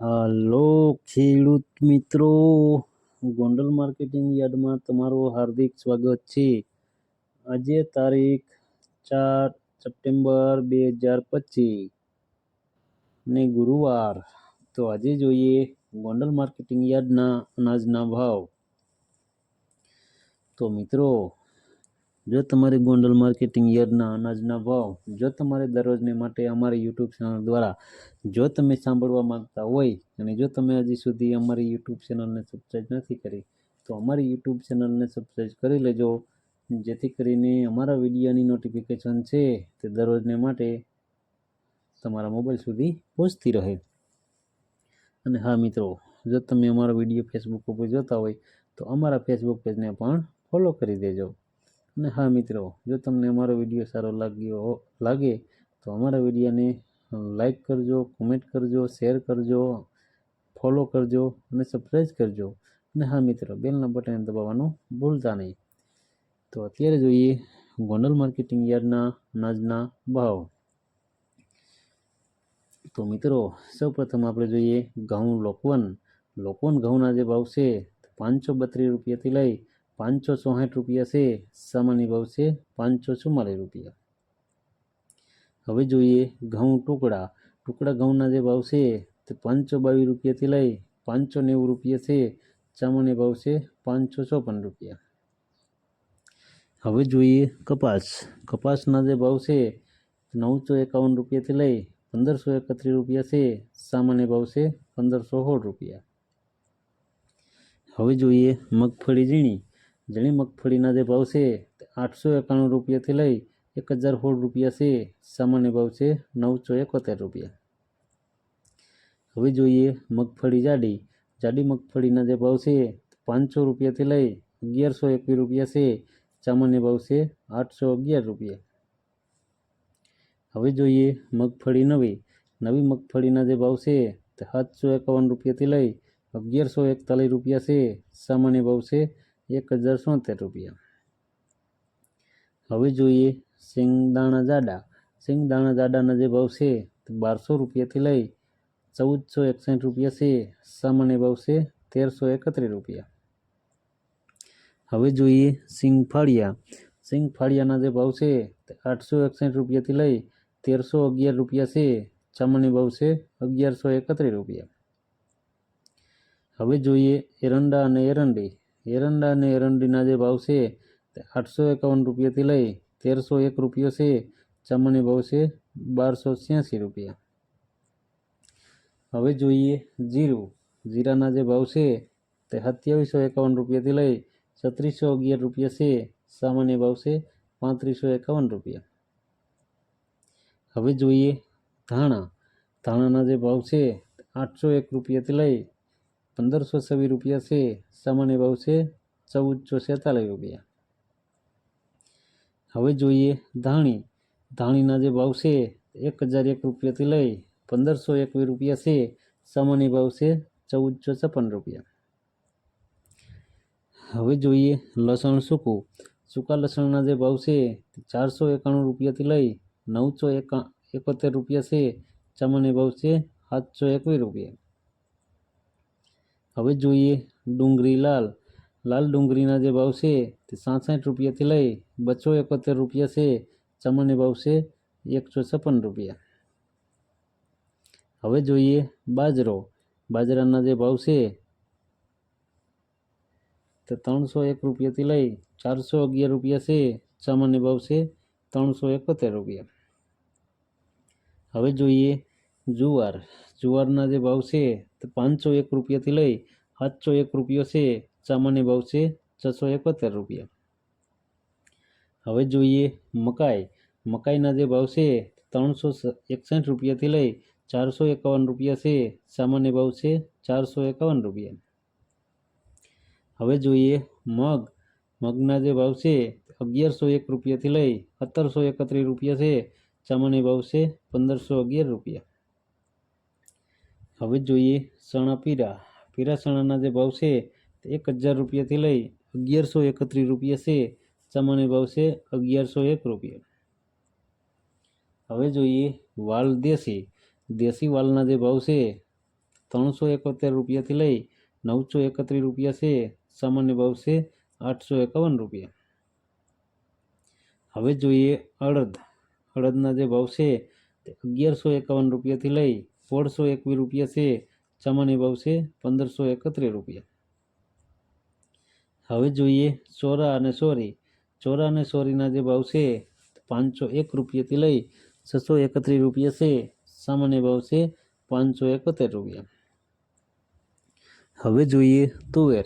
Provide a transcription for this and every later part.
હાલો ખેડૂત મિત્રો ગોંડલ માર્કેટિંગ યાર્ડમાં તમારું હાર્દિક સ્વાગત છે. આજે તારીખ ચાર સપ્ટેમ્બર બે હજાર પચીસ ને ગુરુવાર. તો આજે જોઈએ ગોંડલ માર્કેટિંગ યાર્ડના અનાજના ભાવ. તો મિત્રો જો તમારે ગોંડલ માર્કેટિંગ યાર્ડના અનાજના ભાવ, જો તમારે દરરોજને માટે અમારી યુટ્યુબ ચેનલ દ્વારા જો તમે સાંભળવા માંગતા હોય અને જો તમે હજી સુધી અમારી યુટ્યુબ ચેનલને સબસ્ક્રાઈબ નથી કરી, તો અમારી યુટ્યુબ ચેનલને સબસ્ક્રાઈબ કરી લેજો. જેથી કરીને અમારા વિડીયોની નોટિફિકેશન છે તે દરરોજને માટે તમારા મોબાઈલ સુધી પહોંચતી રહે. અને હા મિત્રો, જો તમે અમારો વીડિયો ફેસબુક ઉપર જોતા હોય, તો અમારા ફેસબુક પેજને પણ ફોલો કરી દેજો. અને હા મિત્રો, જો તમને અમારો વીડિયો સારો લાગ્યો લાગે, તો અમારા વિડીયોને લાઈક કરજો કોમેન્ટ કરજો શેર કરજો ફોલો કરજો અને સબસ્ક્રાઈબ કરજો. અને હા મિત્રો, બેલના બટન દબાવવાનું ભૂલતા નહીં. તો અત્યારે જોઈએ ગોંડલ માર્કેટિંગ યાર્ડના અનાજના ભાવ. તો મિત્રો, સૌપ્રથમ આપણે જોઈએ ઘઉં લોકવન. લોકવન ઘઉંના જે ભાવ છે, પાંચસો બત્રીસ રૂપિયાથી લઈ પાંચસો ચોસઠ રૂપિયા છે, સામાન્ય ભાવ છે પાંચસો ચુમ્માલીસ રૂપિયા. હવે જોઈએ ઘઉં ટુકડા. ટુકડા ઘઉંના જે ભાવ છે તે પાંચસો બાવીસ રૂપિયાથી લઈ પાંચસો નેવું રૂપિયા છે, સામાન્ય ભાવ છે પાંચસો ચોપન રૂપિયા. હવે જોઈએ કપાસ. કપાસના જે ભાવ છે નવસો એકાવન રૂપિયાથી લઈ પંદરસો એકત્રીસ રૂપિયા છે, સામાન્ય ભાવ છે પંદરસો સોળ રૂપિયા. હવે જોઈએ મગફળી ઝીણી. ઝીણી મગફળીના જે ભાવ છે તે આઠસો એકાણું રૂપિયાથી લઈ એક હજાર સોળ રૂપિયા છે. સામાન્ય ભાવ છે નવસો એકોતેર રૂપિયા. હવે જોઈએ મગફળી જાડી. જાડી મગફળીના જે ભાવ છે પાંચસો રૂપિયાથી લઈ અગિયારસો એકવીસ રૂપિયા છે. સામાન્ય ભાવ છે આઠસો અગિયાર રૂપિયા. હવે જોઈએ મગફળી નવી. નવી મગફળીના જે ભાવ છે તે સાતસો એકાવન રૂપિયાથી લઈ અગિયારસો એકતાલીસ રૂપિયા છે. સામાન્ય ભાવ છે એક હજાર સોતેર રૂપિયા. હવે જોઈએ સિંગદાણા જાડા. સિંગદાણા જાડાના જે ભાવ છે તે બારસો રૂપિયાથી લઈ ચૌદસો એકસઠ રૂપિયા છે. સામાન્ય ભાવ છે તેરસો એકત્રીસ રૂપિયા. હવે જોઈએ સિંગ ફાળિયા સિંગ ફાળિયાના જે ભાવ છે તે આઠસો એકસઠ રૂપિયાથી લઈ તેરસો અગિયાર રૂપિયા છે. સામાન્ય ભાવ છે અગિયારસો એકત્રીસ રૂપિયા. હવે જોઈએ એરંડા અને એરંડી. એરંડા અને એરંડીના જે ભાવ છે તે આઠસો એકાવન રૂપિયાથી લઈ તેરસો એક રૂપિયો છે. ચામડી ભાવ છે બારસો છ્યાસી રૂપિયા. હવે જોઈએ જીરું. જીરાના જે ભાવ છે તે સત્યાવીસો એકાવન રૂપિયાથી લઈ છત્રીસો અગિયાર રૂપિયા છે. સામાન્ય ભાવ છે પાંત્રીસો એકાવન રૂપિયા. હવે જોઈએ ધાણા. ધાણાના જે ભાવ છે આઠસો એક રૂપિયાથી લઈ પંદરસો છવ્વીસ રૂપિયા છે, સામાન્ય ભાવ છે, ચૌદસો છેતાલીસ રૂપિયા. હવે જોઈએ ધાણી. ધાણીના જે ભાવ છે, એક હજાર એક રૂપિયાથી લઈ પંદરસો એકવીસ રૂપિયા છે, સામાન્ય ભાવ છે, ચૌદસો છપ્પન રૂપિયા. હવે જોઈએ લસણ સૂકું. સૂકા લસણના જે ભાવ છે, ચારસો એકાણું રૂપિયાથી લઈ નવસો એકા એકોતેર રૂપિયા છે, સામાન્ય ભાવ છે, સાતસો એકવીસ રૂપિયા. હવે જોઈએ ડુંગળી લાલ. લાલ ડુંગળીના જે ભાવ છે તે સાસઠ રૂપિયાથી લઈ બસો એકોતેર રૂપિયા છે. ચમણની ભાવ છે એકસો છપ્પન રૂપિયા. હવે જોઈએ બાજરો. બાજરાના જે ભાવ છે તે ત્રણસો એક રૂપિયાથી લઈ ચારસો અગિયાર રૂપિયા છે. ચમણની ભાવ છે ત્રણસો એકોતેર રૂપિયા. હવે જોઈએ જુવાર. જુવારના જે ભાવ છે પાંચસો એક રૂપિયાથી લઈ સાતસો એક રૂપિયો છે, સામાન્ય ભાવ છે છસો એકોતેર રૂપિયા. હવે જોઈએ મકાઈ. મકાઈના જે ભાવ છે, ત્રણસો એકસઠ રૂપિયાથી લઈ ચારસો એકાવન રૂપિયા છે, સામાન્ય ભાવ છે ચારસો એકાવન રૂપિયા. હવે જોઈએ મગ. મગના જે ભાવ છે, અગિયારસો એક રૂપિયાથી લઈ સત્તરસો એકત્રીસ રૂપિયા છે, સામાન્ય ભાવ છે પંદરસો અગિયાર રૂપિયા. હવે જોઈએ ચણા પીરા. પીરા ચણાના જે ભાવ છે તે એક હજાર રૂપિયાથી લઈ અગિયારસો એકત્રીસ રૂપિયા છે. સામાન્ય ભાવ છે અગિયારસો એક રૂપિયા. હવે જોઈએ વાલ દેશી. દેશી વાલના જે ભાવ છે ત્રણસો એકોતેર રૂપિયાથી લઈ નવસો એકત્રીસ રૂપિયા છે. સામાન્ય ભાવ છે આઠસો એકાવન રૂપિયા. હવે જોઈએ અડદ. અડદના જે ભાવ છે તે અગિયારસો એકાવન રૂપિયાથી લઈ સોળસો એકવીસ રૂપિયા છે સામાન્ય ભાવ છે, પંદરસો એકત્રીસ રૂપિયા. હવે જોઈએ ચોરા અને સોરી. ચોરા અને સોરીના જે ભાવ છે, પાંચસો એક રૂપિયાથી લઈ છસો એકત્રીસ રૂપિયા છે, સામાન્ય ભાવ છે, પાંચસો એકોતેર રૂપિયા. હવે જોઈએ તુવેર.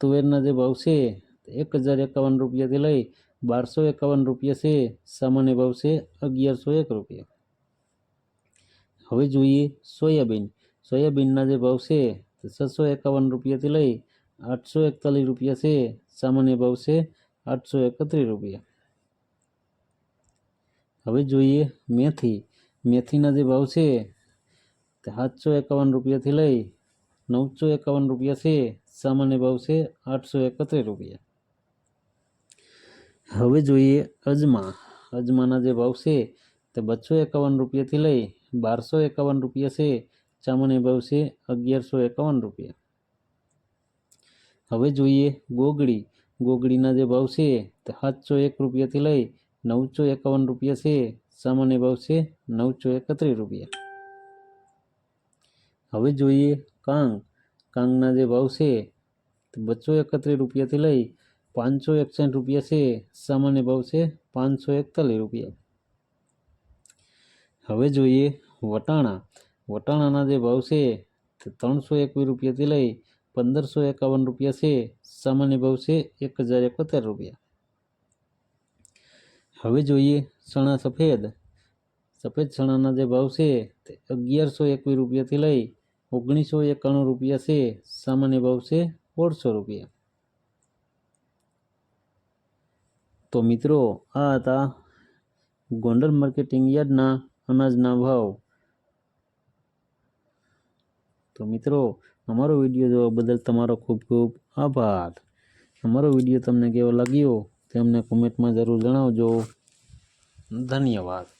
તુવેરના જે ભાવ છે, એક હજાર એકાવન રૂપિયાથી લઈ બારસો એકાવન રૂપિયા છે, સામાન્ય ભાવ છે, અગિયારસો એક રૂપિયા. હવે જોઈએ સોયાબીન. સોયાબીનના જે ભાવ છે છસો એકાવન રૂપિયાથી લઈ આઠસો એકતાલીસ રૂપિયા છે. સામાન્ય ભાવ છે આઠસો એકત્રીસ રૂપિયા. હવે જોઈએ મેથી. મેથીના જે ભાવ છે તે સાતસો એકાવન રૂપિયાથી લઈ નવસો એકાવન રૂપિયા છે. સામાન્ય ભાવ છે આઠસો એકત્રીસ રૂપિયા. હવે જોઈએ અજમા. અજમાના જે ભાવ છે તે બસો એકાવન રૂપિયાથી લઈ બારસો એકાવન રૂપિયા છે સામાન્ય ભાવ છે અગિયારસો એકાવન રૂપિયા. હવે જોઈએ ગોગડી. ગોગડીના જે ભાવ છે સાતસો એક રૂપિયાથી લઈ નવસો એકાવન રૂપિયા છે સામાન્ય ભાવ છે નવસો એકત્રીસ રૂપિયા. હવે જોઈએ કાંગ. કાંગના જે ભાવ છે બસો એકત્રીસ રૂપિયાથી લઈ પાંચસો એકસઠ રૂપિયા છે સામાન્ય ભાવ છે પાંચસો એકતાલીસ રૂપિયા. હવે જોઈએ વટાણા. વટાણાના જે ભાવ છે ત્રણસો એકવીસ રૂપિયાથી લઈ પંદરસો એકાવન રૂપિયા છે. સામાન્ય ભાવ છે એક હજાર એકોતેર રૂપિયા. હવે જોઈએ ચણા સફેદ. સફેદ ચણાના જે ભાવ છે તે અગિયારસો એકવીસ રૂપિયાથી લઈ ઓગણીસો એકાણું રૂપિયા છે. સામાન્ય ભાવ છે સોળસો રૂપિયા. તો મિત્રો, આ હતા ગોંડલ માર્કેટિંગ યાર્ડના અનાજના ભાવ. તો મિત્રો, અમારો વીડિયો જોવા બદલ તમારો ખૂબ ખૂબ આભાર. અમારો વીડિયો તમને કેવો લાગ્યો તે અમને કોમેન્ટમાં જરૂર જણાવજો. ધન્યવાદ.